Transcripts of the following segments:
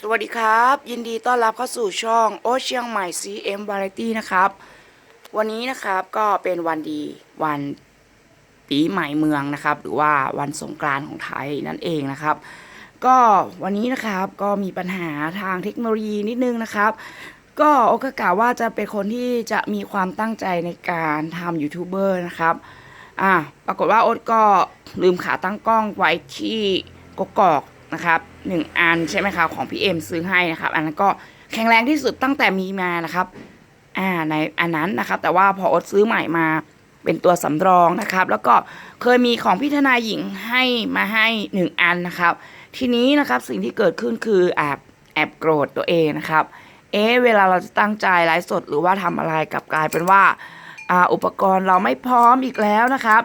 สวัสดีครับ ยินดีต้อนรับเข้าสู่ช่องโอเชียงใหม่ CM Variety นะครับ วันนี้นะครับก็เป็นวันดีวันปีใหม่เมืองนะครับ หรือว่าวันสงกรานต์ของไทยนั่นเองนะครับ ก็วันนี้นะครับก็มีปัญหาทางเทคโนโลยีนิดนึงนะครับ ก็โอกากาว่าจะเป็นคนที่จะมีความตั้งใจในการทำยูทูบเบอร์นะครับอ่าปรากฏว่าโอ๊ตก็ลืมขาตั้งกล้องไว้ที่กกอก นะครับหนึ่งอันใช่ไหมครับของพี่เอ็มซื้อให้นะครับ อันนั้นก็แข็งแรงที่สุดตั้งแต่มีมานะครับอ่าในอันนั้นนะครับ แต่ว่าพออ๊ตซื้อใหม่มาเป็นตัวสำรองนะครับ แล้วก็เคยมีของพี่ทนายหญิงให้มาให้หนึ่งอันนะครับ ทีนี้นะครับสิ่งที่เกิดขึ้นคือแอบแอบโกรธตัวเองนะครับ เอ๊ะเวลาเราจะตั้งใจไลฟ์สดหรือว่าทำอะไรกลับกลายเป็นว่าอ่าอุปกรณ์เราไม่พร้อมอีกแล้วนะครับ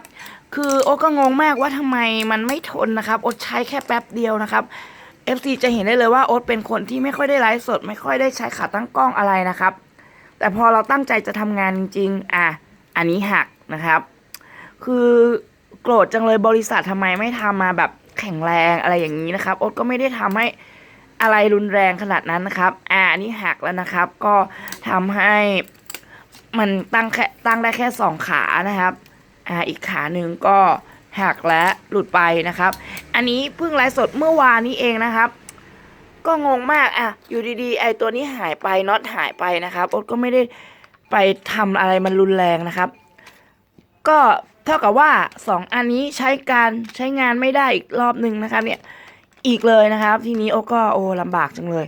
คือโอ๊ตก็งงมากว่าทำไมมันไม่ทนนะครับโอ๊ตใช้แค่แป๊บเดียวนะครับ FC จะเห็นได้เลยว่าโอ๊ตเป็นคนที่ไม่ค่อยได้ไลฟ์สด ไม่ค่อยได้ใช้ขาตั้งกล้องอะไรนะครับ แต่พอเราตั้งใจจะทำงานจริงๆอะอันนี้หักนะครับ คือโกรธจังเลยบริษัททำไมไม่ทำมาแบบแข็งแรงอะไรอย่างนี้นะครับโอ๊ตก็ไม่ได้ทำให้อะไรรุนแรงขนาดนั้นนะครับ อ่าอันนี้หักแล้วนะครับ ก็ทำให้มันตั้งแค่ตั้งได้แค่สองขานะครับ อ่าอีกขาหนึ่งก็หักและหลุดไปนะครับ อันนี้เพิ่งไลฟ์สดเมื่อวานนี้เองนะครับ ก็งงมากอะอยู่ดีๆ ไอตัวนี้หายไปน็อตหายไปนะครับโอ๊ตก็ไม่ได้ไปทำอะไรมันรุนแรงนะครับ ก็เท่ากับว่าสองอันนี้ใช้การใช้งานไม่ได้อีกรอบหนึ่งนะครับเนี่ยอีกเลยนะครับ ทีนี้โอ๊ก็โอ้ลำบากจังเลย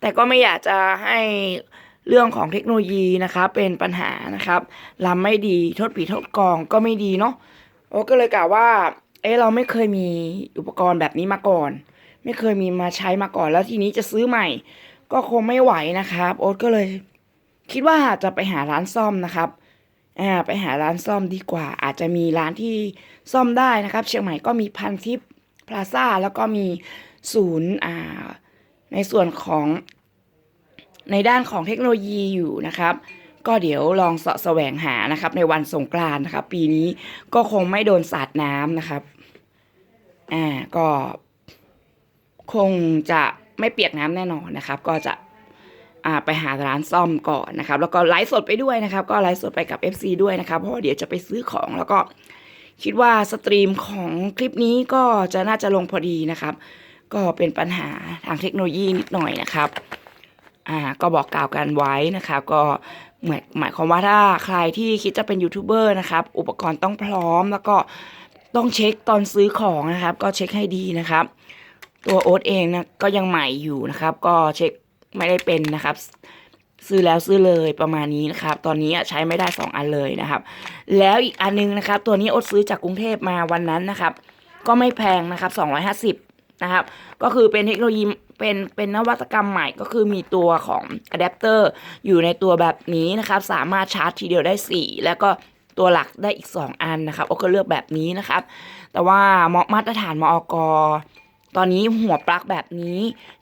แต่ก็ไม่อยากจะให้ เรื่องของเทคโนโลยีนะครับเป็นปัญหานะครับลำไม่ดีโทษผีโทษกองก็ไม่ดีเนาะโอ๊ตก็เลยกล่าวว่า เอ๊ะเราไม่เคยมีอุปกรณ์แบบนี้มาก่อน ไม่เคยมีมาใช้มาก่อนแล้วทีนี้จะซื้อใหม่ ก็คงไม่ไหวนะครับ โอ๊ตก็เลย คิดว่าจะไปหาร้านซ่อมนะครับอ่าไปหาร้านซ่อมดีกว่า อาจจะมีร้านที่ซ่อมได้นะครับ เชียงใหม่ก็มีพันทิปพลาซ่าแล้วก็มีศูนย์อ่าในส่วนของ ในด้านของเทคโนโลยีอยู่นะครับ ก็เดี๋ยวลองเสาะแสวงหานะครับ ในวันสงกรานต์นะครับ ปีนี้ก็คงไม่โดนสาดน้ำนะครับอ่าก็คงจะไม่เปียกน้ำแน่นอนนะครับ ก็จะอ่าไปหาร้านซ่อมก่อนนะครับ แล้วก็ไลฟ์สดไปด้วยนะครับ ก็ไลฟ์สดไปกับ FC ด้วยนะครับ เพราะเดี๋ยวจะไปซื้อของแล้วก็คิดว่าสตรีมของคลิปนี้ก็จะน่าจะลงพอดีนะครับ ก็เป็นปัญหาทางเทคโนโลยีนิดหน่อยนะครับ อ่าก็บอกกล่าวกันไว้นะครับก็หมายหมายความว่าถ้าใครที่คิดจะเป็นยูทูบเบอร์นะครับอุปกรณ์ต้องพร้อมแล้วก็ต้องเช็คตอนซื้อของนะครับ ก็เช็คให้ดีนะครับ ตัวโอ๊ตเองนะก็ยังใหม่อยู่นะครับ ก็เช็คไม่ได้เป็นนะครับ ซื้อแล้วซื้อเลยประมาณนี้นะครับ ตอนนี้ใช้ไม่ได้ 2 อันเลยนะครับ แล้วอีกอันนึงนะครับ ตัวนี้โอ๊ตซื้อจากกรุงเทพมาวันนั้นนะครับ ก็ไม่แพงนะครับ250นะครับ ก็คือเป็นเทคโนโลยี เป็นเป็นนวัตกรรมใหม่ก็คือมีตัวของอะแดปเตอร์อยู่ในตัวแบบนี้นะครับ สามารถชาร์จทีเดียวได้ 4 แล้วก็ตัวหลักได้อีก 2 อันนะครับโอ๊ตก็เลือกแบบนี้นะครับ แต่ว่ามาตรฐานมอกตอนนี้หัวปลั๊กแบบนี้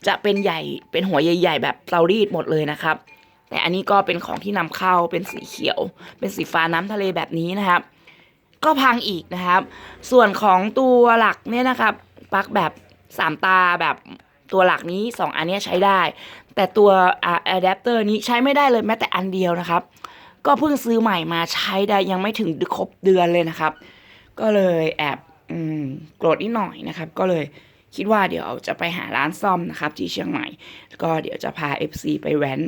จะเป็นใหญ่เป็นหัวใหญ่ ๆ แบบเตารีดหมดเลยนะครับ แต่อันนี้ก็เป็นของที่นำเข้าเป็นสีเขียว เป็นสีฟ้าน้ำทะเลแบบนี้นะครับ ก็พังอีกนะครับ ส่วนของตัวหลักเนี่ยนะครับปลั๊กแบบสามตาแบบ ตัวหลักนี้สองอันนี้ใช้ได้ แต่ตัวอะแดปเตอร์นี้ใช้ไม่ได้เลยแม้แต่อันเดียวนะครับ ก็เพิ่งซื้อใหม่มาใช้ได้ยังไม่ถึงครบเดือนเลยนะครับ ก็เลยแอบอืมโกรธนิดหน่อยนะครับ ก็เลยคิดว่าเดี๋ยวจะไปหาร้านซ่อมนะครับ ที่เชียงใหม่ ก็เดี๋ยวจะพา FC ไปแว้น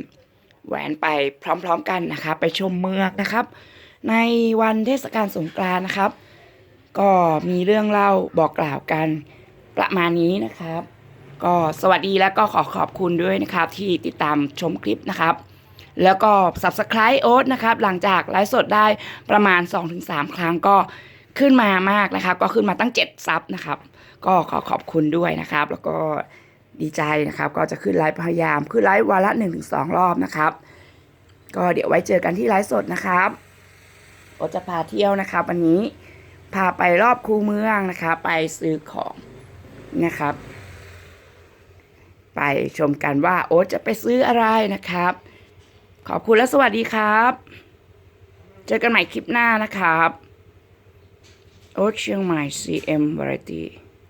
แหวนไปพร้อมๆกันนะครับไปชมเมืองนะครับ ในวันเทศกาลสงกรานต์นะครับ ก็มีเรื่องเล่าบอกกล่าวกันประมาณนี้นะครับ ก็สวัสดีและก็ขอขอบคุณด้วยนะครับที่ติดตามชมคลิปนะครับ แล้วก็ subscribe โอ๊ตนะครับหลังจากไลฟ์สดได้ประมาณ 2-3 ครั้งก็ขึ้นมามากนะครับ ก็ขึ้นมาตั้ง 7 ซับนะครับ ก็ขอขอบคุณด้วยนะครับ แล้วก็ดีใจนะครับ ก็จะขึ้นไลฟ์พยายามขึ้นไลฟ์วันละ 1-2 รอบนะครับ ก็เดี๋ยวไว้เจอกันที่ไลฟ์สดนะครับโอ๊ตจะพาเที่ยวนะครับวันนี้พาไปรอบคูเมืองนะครับไปซื้อของนะครับ ไปชมกันว่าโอ๊ตจะไปซื้ออะไรนะครับ ขอบคุณและสวัสดีครับ เจอกันใหม่คลิปหน้านะครับ โอ๊ตเชียงใหม่ CM Variety